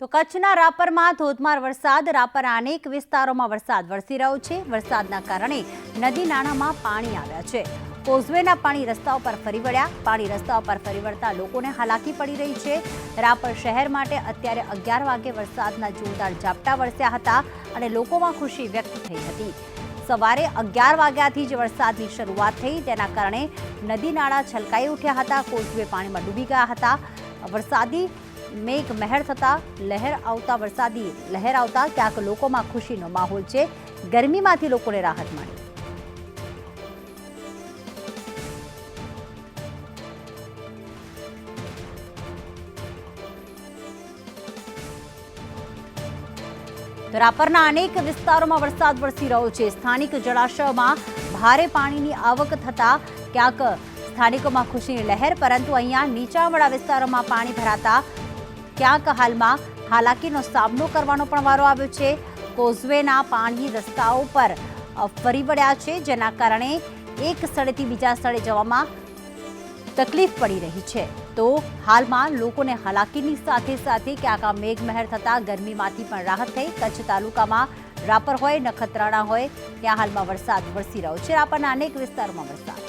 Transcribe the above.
તો કચ્છના રાપરમાં ધોધમાર વરસાદ, રાપરના અનેક વિસ્તારોમાં વરસાદ વરસી રહ્યો છે. વરસાદના કારણે નદી નાણામાં પાણી આવ્યા છે. કોઝવેના પાણી રસ્તાઓ પર ફરી વળ્યા. પાણી રસ્તાઓ પર ફરી વળતા લોકોને હાલાકી પડી રહી છે. રાપર શહેર માટે અત્યારે અગિયાર વાગે વરસાદના જોરદાર ઝાપટા વરસ્યા હતા અને લોકોમાં ખુશી વ્યક્ત થઈ હતી. સવારે અગિયાર વાગ્યાથી જ વરસાદની શરૂઆત થઈ. તેના કારણે નદી નાળા છલકાઈ ઉઠ્યા હતા. કોઝવે પાણીમાં ડૂબી ગયા હતા. વરસાદી મેઘ મહેર થતા લહેર આવતા વરસાદી, લહેર આવતા ક્યાંક લોકોમાં ખુશીનો માહોલ છે. ગરમીમાંથી લોકોને રાહત મળી. રાપરના અનેક વિસ્તારોમાં વરસાદ વરસી રહ્યો છે. સ્થાનિક જળાશયોમાં ભારે પાણીની આવક થતા ક્યાંક સ્થાનિકોમાં ખુશીની લહેર, પરંતુ અહીંયા નીચાણવાળા વિસ્તારોમાં પાણી ભરાતા ક્યાંક હાલમાં હાલાકીનો સામનો કરવાનો પણ વારો આવ્યો છે. કોઝવેના પાણી રસ્તાઓ પર ફરી વળ્યા છે, જેના કારણે એક સ્થળેથી બીજા સ્થળે જવામાં તકલીફ પડી રહી છે. તો હાલમાં લોકોને હાલાકીની સાથે સાથે ક્યાંક આ મેઘમહેર થતાં ગરમીમાંથી પણ રાહત થઈ. કચ્છ તાલુકામાં રાપર હોય, નખત્રાણા હોય, ત્યાં હાલમાં વરસાદ વરસી રહ્યો છે. રાપરના અનેક વિસ્તારોમાં વરસાદ.